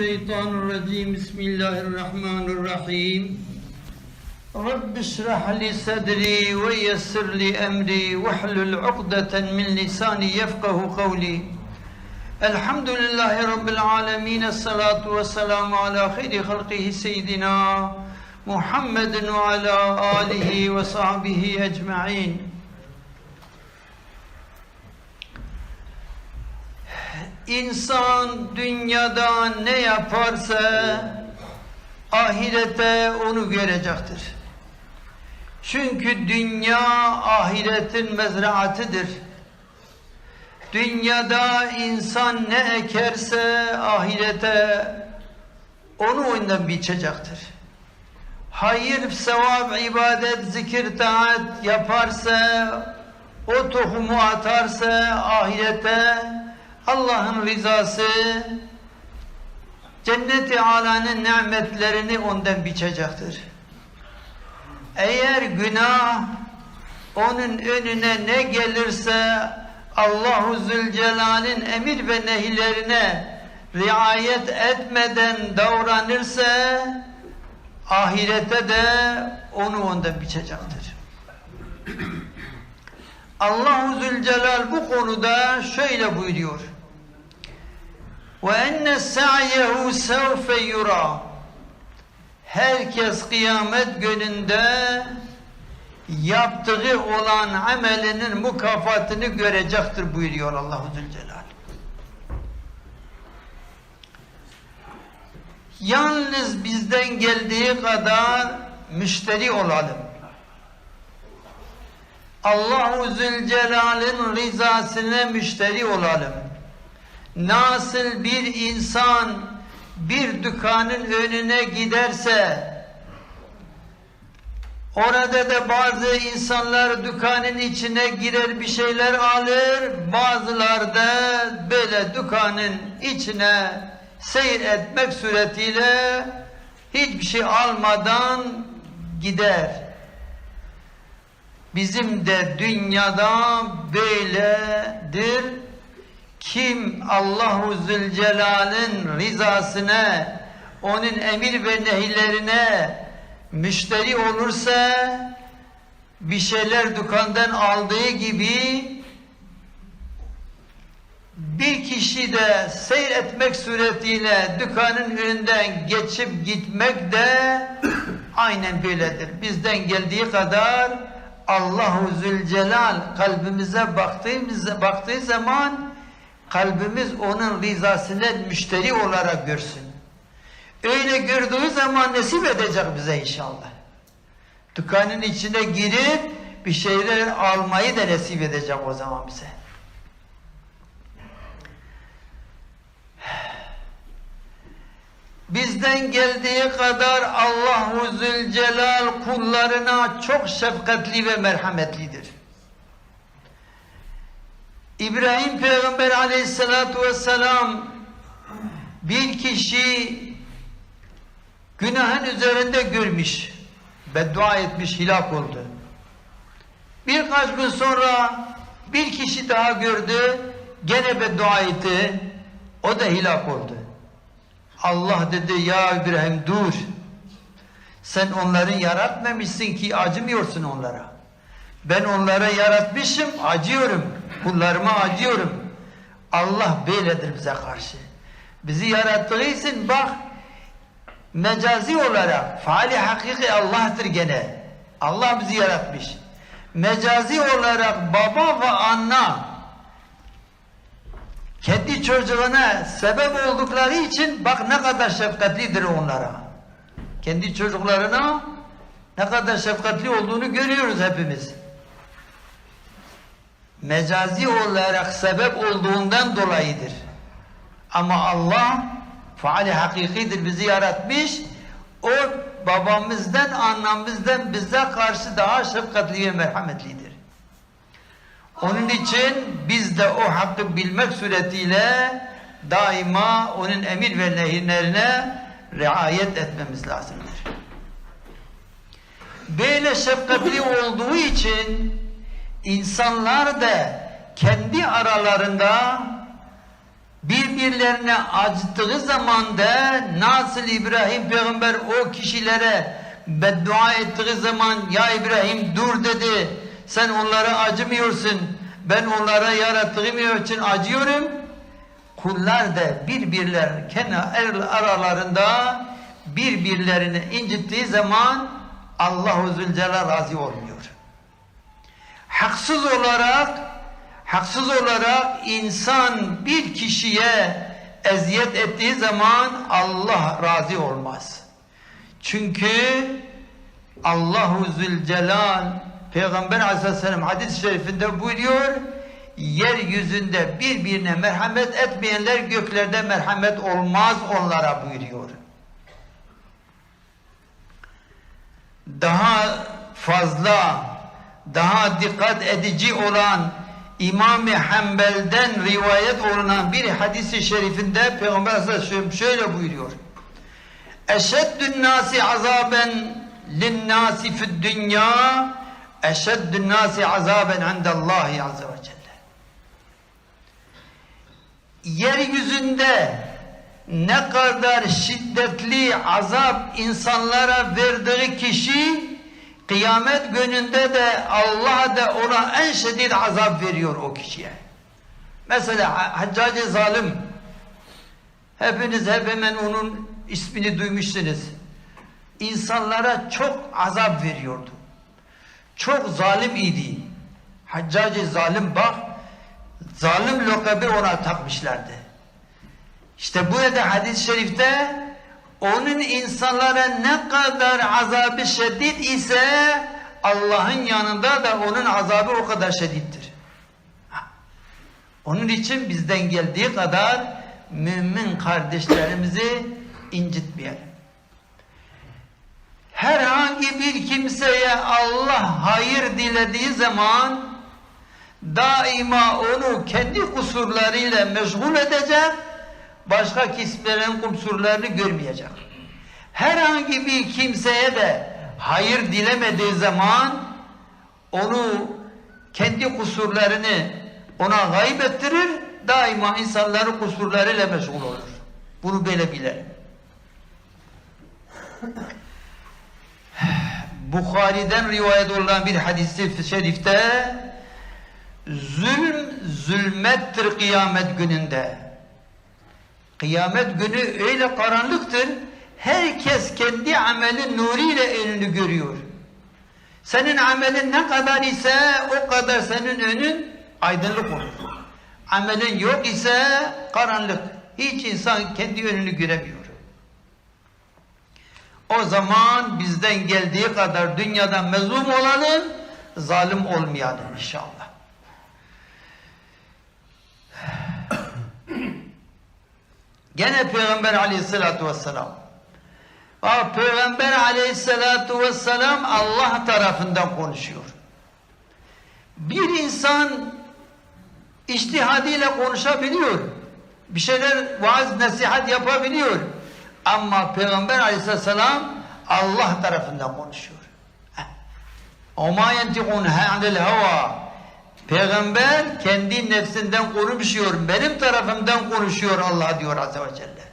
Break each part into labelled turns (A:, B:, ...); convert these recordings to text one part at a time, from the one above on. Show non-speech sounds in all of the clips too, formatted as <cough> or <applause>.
A: الشيطان الرجيم. بسم الله الرحمن الرحيم. رب اشرح لي صدري ويسر لي أمري واحلل عقدة من لساني يفقه قولي. الحمد لله رب العالمين الصلاة والسلام على خير خلقه سيدنا محمد وعلى آله وصحبه أجمعين. İnsan dünyada ne yaparsa ahirete onu görecektir. Çünkü dünya ahiretin mezraatıdır. Dünyada insan ne ekerse ahirete onu ondan biçecektir. Hayır, sevap, ibadet, zikir, taat yaparsa, o tohumu atarsa ahirete Allah'ın rızası, cennet-i alanın nimetlerini ondan biçecektir. Eğer günah onun önüne ne gelirse Allahu Zülcelal'in emir ve nehirlerine riayet etmeden davranırsa ahirete de onu ondan biçecektir. Allahu Zülcelal bu konuda şöyle buyuruyor. Enne sa'yehu sevfe yura. Herkes kıyamet gününde yaptığı olan amelinin mükafatını görecektir buyuruyor Allahu Zülcelal. Yalnız bizden geldiği kadar müşteri olalım. Allahu Zülcelal'in rızasına müşteri olalım. Nasıl bir insan bir dükkanın önüne giderse orada da bazı insanlar dükkanın içine girer bir şeyler alır bazılar da böyle dükkanın içine seyir etmek suretiyle hiçbir şey almadan gider. Bizim de dünyada böyledir. Kim Allahu Zülcelal'in rızasına, onun emir ve nehirlerine müşteri olursa, bir şeyler dükkandan aldığı gibi bir kişi de seyretmek suretiyle dükkanın önünden geçip gitmek de <clears throat> aynen böyledir. Bizden geldiği kadar Allahu Zülcelal kalbimize baktığımız baktığı zaman kalbimiz onun rızasına müşteri olarak görsün. Öyle gördüğü zaman nasip edecek bize inşallah. Dükkanın içine girip bir şeyler almayı da nasip edecek o zaman bize. Bizden geldiği kadar Allahu Zülcelal kullarına çok şefkatli ve merhametlidir. İbrahim Peygamber aleyhissalatu vesselam bir kişi günahın üzerinde görmüş, beddua etmiş, hilak oldu. Birkaç gün sonra bir kişi daha gördü, gene beddua etti, o da hilak oldu. Allah dedi ya İbrahim dur. Sen onları yaratmamışsın ki acımıyorsun onlara. Ben onlara yaratmışım, acıyorum. Kullarıma acıyorum. Allah böyledir bize karşı. Bizi yarattığı için bak mecazi olarak faali hakiki Allah'tır gene. Allah bizi yaratmış. Mecazi olarak baba ve anne kendi çocuğuna sebep oldukları için bak ne kadar şefkatlidir onlara. Kendi çocuklarına ne kadar şefkatli olduğunu görüyoruz hepimiz. Mecazi olarak sebep olduğundan dolayıdır. Ama Allah faali hakikidir bizi yaratmış. O babamızdan, annemizden bize karşı daha şefkatli ve merhametlidir. Onun için biz de o hakkı bilmek suretiyle daima onun emir ve nehirlerine riayet etmemiz lazımdır. Böyle şefkatli olduğu için insanlar da kendi aralarında birbirlerine acıttığı zaman da nasıl İbrahim peygamber o kişilere beddua ettiği zaman ya İbrahim dur dedi. Sen onlara acımıyorsun. Ben onlara yarattığım için acıyorum. Kullar da birbirler kendi aralarında birbirlerini incittiği zaman Allahu Zülcelal razı olmuyor. Haksız olarak haksız olarak insan bir kişiye eziyet ettiği zaman Allah razı olmaz. Çünkü Allahu Zülcelal Peygamber Aleyhisselam hadis-i şerifinde buyuruyor yeryüzünde birbirine merhamet etmeyenler göklerde merhamet olmaz onlara buyuruyor. Daha fazla daha dikkat edici olan İmam-ı Hanbel'den rivayet olunan bir hadisi şerifinde Peygamber Aleyhisselam şöyle buyuruyor. Eşeddün nasi azaben linnâsi fid dünya eşeddün nasi azaben indallahi azze ve celle. Yeryüzünde ne kadar şiddetli azap insanlara verdiği kişi kıyamet gününde de Allah da ona en şiddet azap veriyor o kişiye. Mesela Haccacı zalim hepiniz hep hemen onun ismini duymuşsunuz. İnsanlara çok azap veriyordu. Çok zalim idi. Haccacı zalim bak zalim lokabı ona takmışlardı. İşte burada hadis-i şerifte onun insanlara ne kadar azabı şiddet ise Allah'ın yanında da onun azabı o kadar şiddettir. Onun için bizden geldiği kadar mümin kardeşlerimizi incitmeyelim. Herhangi bir kimseye Allah hayır dilediği zaman daima onu kendi kusurlarıyla meşgul edecek başka kimselerin kusurlarını görmeyecek. Herhangi bir kimseye de hayır dilemediği zaman onu kendi kusurlarını ona gayb ettirir, daima insanların kusurlarıyla meşgul olur. Bunu böyle bilelim. <sighs> Bukhari'den rivayet olan bir hadisi şerifte zulm zulmettir kıyamet gününde. Kıyamet günü öyle karanlıktır. Herkes kendi amelin nuruyla önünü görüyor. Senin amelin ne kadar ise o kadar senin önün aydınlık olur. Amelin yok ise karanlık. Hiç insan kendi önünü göremiyor. O zaman bizden geldiği kadar dünyada mezlum olalım, zalim olmayalım inşallah. Gene Peygamber aleyhissalatu vesselam. Aa, Peygamber aleyhissalatu vesselam Allah tarafından konuşuyor. Bir insan iştihadiyle konuşabiliyor. Bir şeyler vaaz nasihat yapabiliyor. Ama Peygamber aleyhisselam Allah tarafından konuşuyor. وَمَا يَنْتِقُونَ عَنِ الْهَوَى Peygamber kendi nefsinden konuşuyor. Benim tarafımdan konuşuyor Allah diyor Azze ve Celle.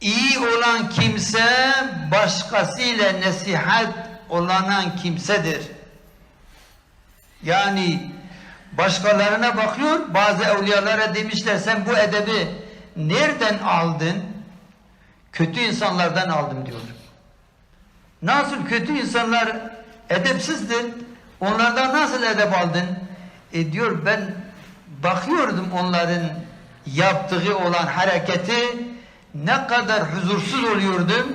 A: İyi olan kimse başkasıyla nesihat olanan kimsedir. Yani başkalarına bakıyor, bazı evliyalara demişler sen bu edebi nereden aldın? Kötü insanlardan aldım diyor. Nasıl kötü insanlar edepsizdir? Onlardan nasıl edep aldın? E diyor ben bakıyordum onların yaptığı olan hareketi ne kadar huzursuz oluyordum.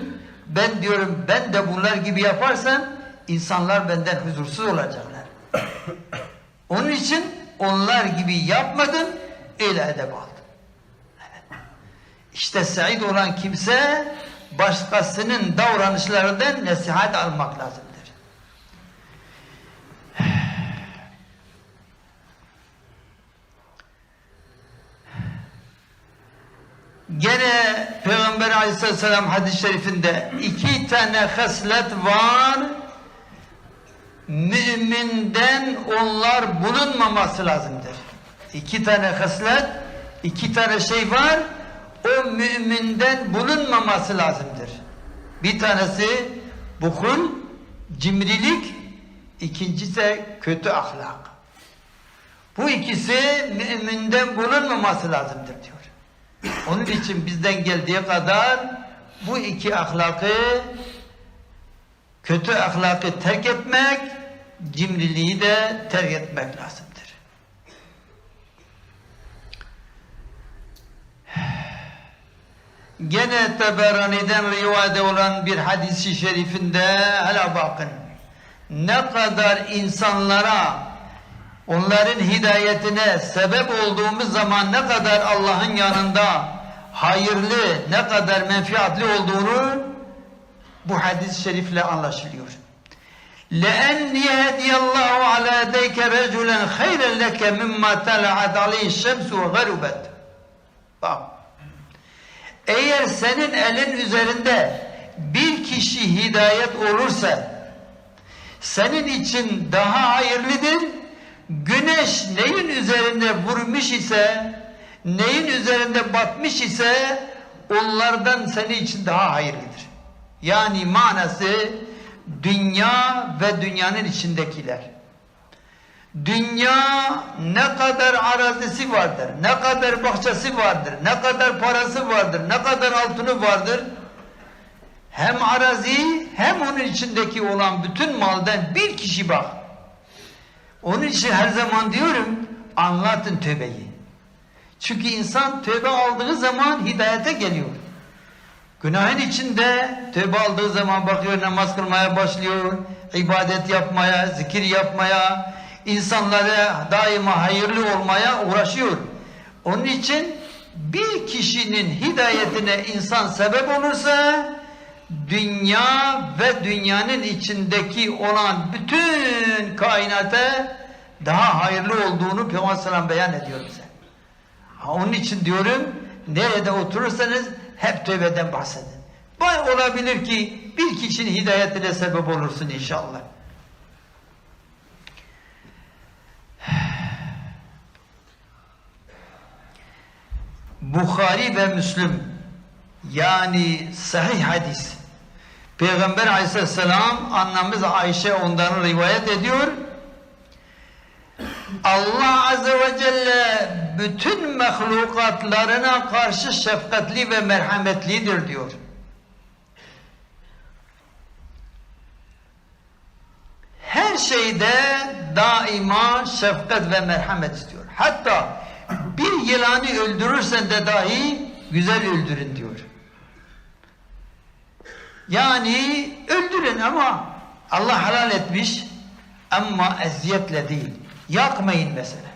A: Ben diyorum ben de bunlar gibi yaparsam insanlar benden huzursuz olacaklar. <coughs> Onun için onlar gibi yapmadım öyle edep aldım. İşte said olan kimse başkasının davranışlarından nasihat almak lazımdır. Gene Peygamber aleyhisselam hadis-i şerifinde iki tane haslet var. Müminden onlar bulunmaması lazımdır. iki tane haslet, iki tane şey var. O müminden bulunmaması lazımdır. Bir tanesi buhul, cimrilik, ikincisi kötü ahlak. Bu ikisi müminden bulunmaması lazımdır diyor. Onun için bizden geldiği kadar bu iki ahlakı kötü ahlakı terk etmek, cimriliği de terk etmek lazımdır. Gene Teberani'den rivayet olan bir hadisi şerifinde hala bakın. Ne kadar insanlara onların hidayetine sebep olduğumuz zaman ne kadar Allah'ın yanında hayırlı, ne kadar menfaatli olduğunu bu hadis-i şerifle anlaşılıyor. لَاَنْ يَهْدِيَ اللّٰهُ عَلَى دَيْكَ رَجُلًا خَيْرًا لَكَ مِمَّا تَلَعَتْ عَلَيْهِ الشَّمْسُ وَغَرُبَتْ Bak. Eğer senin elin üzerinde bir kişi hidayet olursa senin için daha hayırlıdır. Güneş neyin üzerinde vurmuş ise neyin üzerinde batmış ise onlardan senin için daha hayırlıdır. Yani manası dünya ve dünyanın içindekiler. Dünya ne kadar arazisi vardır, ne kadar bahçesi vardır, ne kadar parası vardır, ne kadar altını vardır. Hem arazi hem onun içindeki olan bütün maldan bir kişi bak. Onun için her zaman diyorum anlatın tövbeyi. Çünkü insan tövbe aldığı zaman hidayete geliyor. Günahın içinde tövbe aldığı zaman bakıyor namaz kılmaya başlıyor, ibadet yapmaya, zikir yapmaya, insanlara daima hayırlı olmaya uğraşıyor. Onun için bir kişinin hidayetine insan sebep olursa dünya ve dünyanın içindeki olan bütün kainata daha hayırlı olduğunu Peygamber beyan ediyor bize. Ha, onun için diyorum nerede oturursanız hep tövbeden bahsedin. Bu olabilir ki bir kişinin hidayetine sebep olursun inşallah. <sighs> Bukhari ve Müslüm yani sahih hadis Peygamber aleyhisselam annemiz Ayşe ondan rivayet ediyor Allah azze ve celle bütün mahlukatlarına karşı şefkatli ve merhametlidir diyor. Her şeyde daima şefkat ve merhamet istiyor. Hatta bir yılanı öldürürsen de dahi güzel öldürün diyor. Yani öldürün ama Allah halal etmiş ama eziyetle değil. Yakmayın mesela.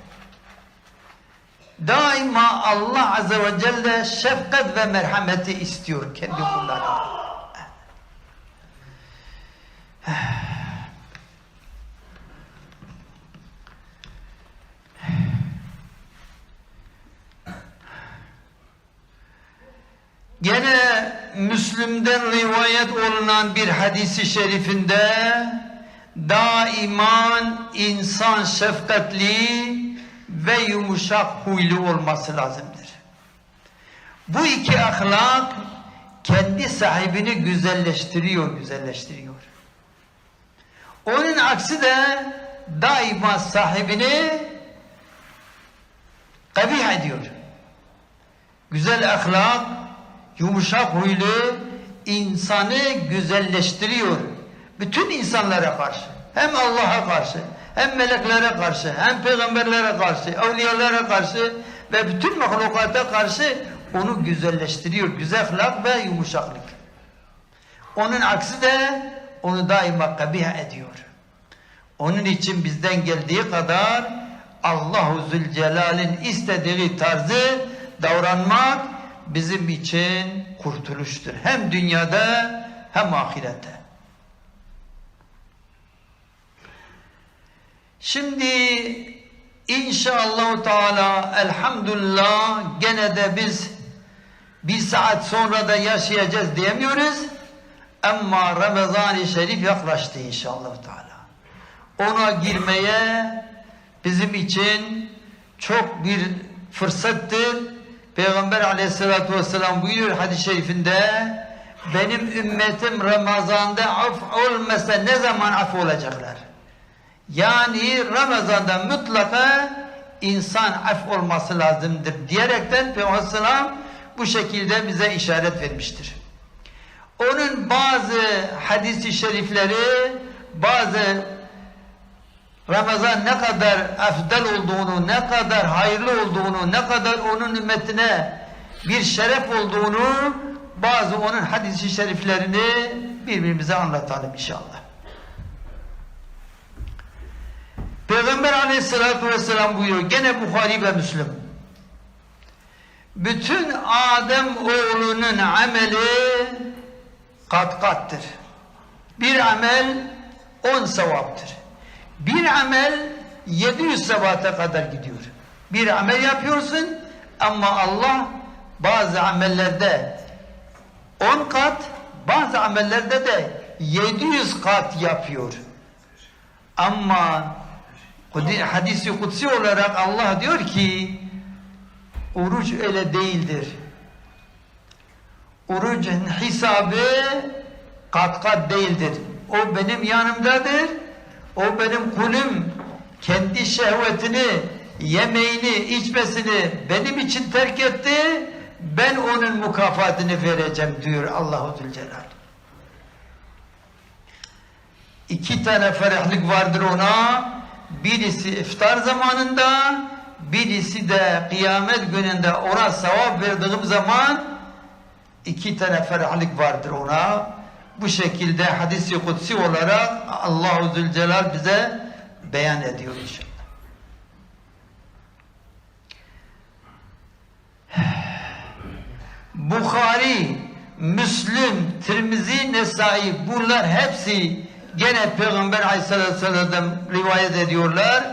A: Daima Allah Azze ve Celle şefkat ve merhameti istiyor kendi kullarına. Gene Müslüm'den rivayet olunan bir hadisi şerifinde daiman insan şefkatli ve yumuşak huylu olması lazımdır. Bu iki ahlak kendi sahibini güzelleştiriyor, güzelleştiriyor. Onun aksi de daima sahibini kabih ediyor. Güzel ahlak, yumuşak huylu insanı güzelleştiriyor. Bütün insanlara karşı. Hem Allah'a karşı, hem meleklere karşı, hem peygamberlere karşı, evliyalara karşı ve bütün mahlukata karşı onu güzelleştiriyor. Güzel ahlak ve yumuşaklık. Onun aksi de onu daima kabih ediyor. Onun için bizden geldiği kadar Allahu Zülcelal'in istediği tarzı davranmak bizim için kurtuluştur. Hem dünyada hem ahirette. Şimdi inşallah Teala elhamdülillah gene de biz bir saat sonra da yaşayacağız diyemiyoruz. Ama Ramazan-ı Şerif yaklaştı inşallah Teala. Ona girmeye bizim için çok bir fırsattır. Peygamber aleyhissalatü vesselam buyuruyor hadis-i şerifinde benim ümmetim Ramazan'da af olmasa ne zaman af olacaklar? Yani Ramazan'da mutlaka insan af olması lazımdır diyerekten Peygamber bu şekilde bize işaret vermiştir. Onun bazı hadisi şerifleri, bazı Ramazan ne kadar afdal olduğunu, ne kadar hayırlı olduğunu, ne kadar onun ümmetine bir şeref olduğunu, bazı onun hadisi şeriflerini birbirimize anlatalım inşallah. Peygamber aleyhissalatü vesselam buyuruyor, gene Bukhari ve Müslüm. Bütün Adem oğlunun ameli kat kattır. Bir amel on sevaptır. Bir amel 700 sevata kadar gidiyor. Bir amel yapıyorsun ama Allah bazı amellerde 10 kat, bazı amellerde de 700 kat yapıyor. Ama hadisi kutsi olarak Allah diyor ki oruç öyle değildir. Orucun hesabı kat kat değildir. O benim yanımdadır. O benim kulum kendi şehvetini, yemeğini, içmesini benim için terk etti. Ben onun mükafatını vereceğim diyor Allahu Zülcelal. İki tane ferahlık vardır ona. Birisi iftar zamanında, birisi de kıyamet gününde ona sevap verdiğim zaman iki tane ferahlık vardır ona. Bu şekilde hadisi kutsi olarak Allahu Zülcelal bize beyan ediyor inşallah. <sighs> Bukhari, Müslüm, Tirmizi, Nesai bunlar hepsi gene Peygamber Aleyhisselatü Vesselam rivayet ediyorlar.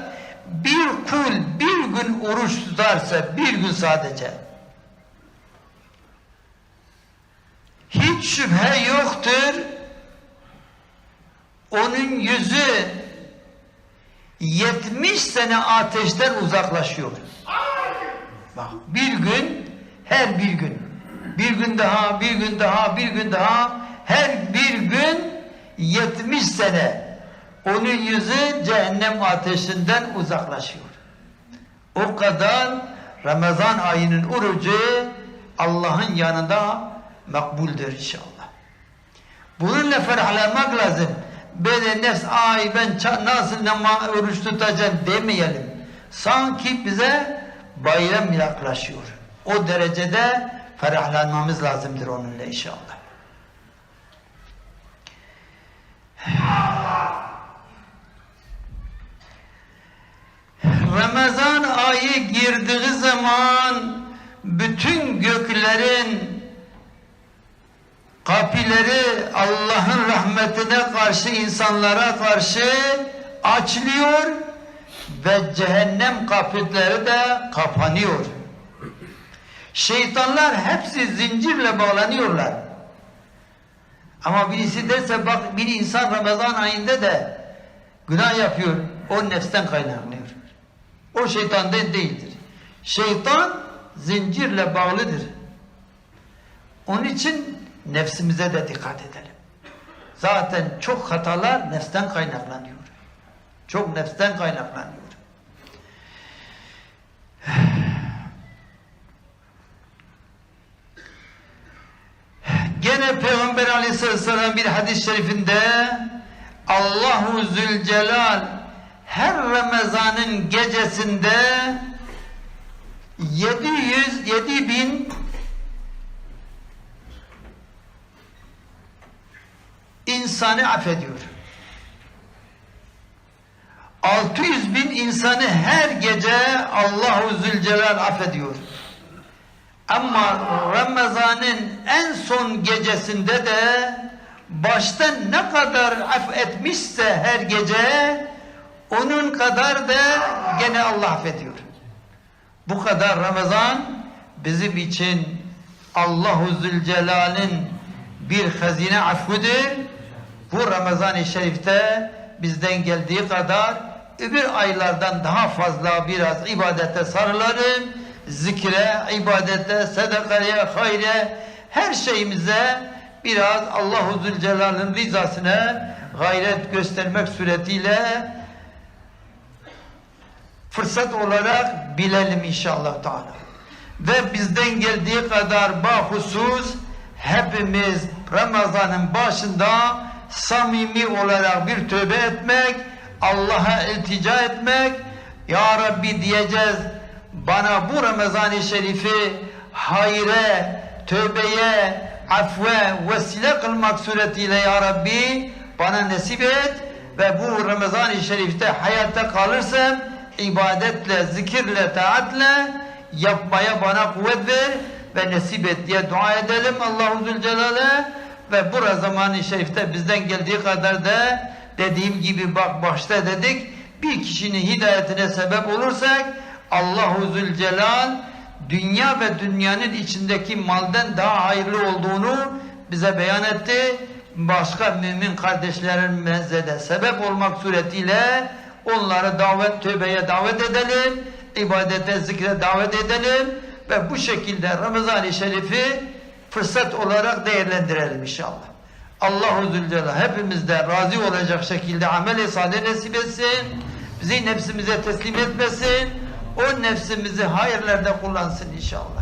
A: Bir kul bir gün oruç tutarsa bir gün sadece hiç şüphe yoktur onun yüzü 70 sene ateşten uzaklaşıyor. Bak bir gün her bir gün bir gün daha bir gün daha bir gün daha her bir gün 70 sene onun yüzü cehennem ateşinden uzaklaşıyor. O kadar Ramazan ayının orucu Allah'ın yanında makbuldür inşallah. Bununla ferahlanmak lazım. Böyle nefs ay ben nasıl nama oruç tutacağım demeyelim. Sanki bize bayram yaklaşıyor. O derecede ferahlanmamız lazımdır onunla inşallah. Ramazan ayı girdiği zaman bütün göklerin kapıları Allah'ın rahmetine karşı insanlara karşı açılıyor ve cehennem kapıları da kapanıyor. Şeytanlar hepsi zincirle bağlanıyorlar. Ama birisi derse bak bir insan Ramazan ayında da günah yapıyor. O nefsten kaynaklanıyor. O şeytandan değildir. Şeytan zincirle bağlıdır. Onun için nefsimize de dikkat edelim. Zaten çok hatalar nefsten kaynaklanıyor. Çok nefsten kaynaklanıyor. Gene Peygamber aleyhisselam bir hadis-i şerifinde Allahu Zülcelal her Ramazan'ın gecesinde 700 bin insanı affediyor. 600 bin insanı her gece Allahu Zülcelal affediyor. Ama Ramazan'ın en son gecesinde de baştan ne kadar affetmişse her gece onun kadar da gene Allah affediyor. Bu kadar Ramazan bizim için Allahu Zülcelal'in bir hazine affıdır. Bu Ramazan-ı Şerif'te bizden geldiği kadar öbür aylardan daha fazla biraz ibadete sarılalım. Zikre, ibadete, sadakaya, hayre, her şeyimize biraz Allahu Zülcelal'ın rızasına gayret göstermek suretiyle fırsat olarak bilelim inşallah Teala. Ve bizden geldiği kadar bahusus hepimiz Ramazan'ın başında samimi olarak bir tövbe etmek, Allah'a iltica etmek, Ya Rabbi diyeceğiz, bana bu Ramazan-ı Şerif'i hayre, tövbeye, afve, vesile kılmak suretiyle Ya Rabbi bana nasip et ve bu Ramazan-ı Şerif'te hayatta kalırsam ibadetle, zikirle, taatle yapmaya bana kuvvet ver ve nasip et diye dua edelim Allahu Zülcelal'e ve bu Ramazan-ı Şerif'te bizden geldiği kadar da dediğim gibi bak başta dedik bir kişinin hidayetine sebep olursak Allahu Zülcelal dünya ve dünyanın içindeki maldan daha hayırlı olduğunu bize beyan etti. Başka mümin kardeşlerimize de sebep olmak suretiyle onları davet, tövbeye davet edelim, ibadete, zikre davet edelim ve bu şekilde Ramazan-ı Şerif'i fırsat olarak değerlendirelim inşallah. Allahu Zülcelal hepimizde razı olacak şekilde amel-i salih nasip etsin. Bizi nefsimize teslim etmesin. O nefsimizi hayırlarda kullansın inşallah.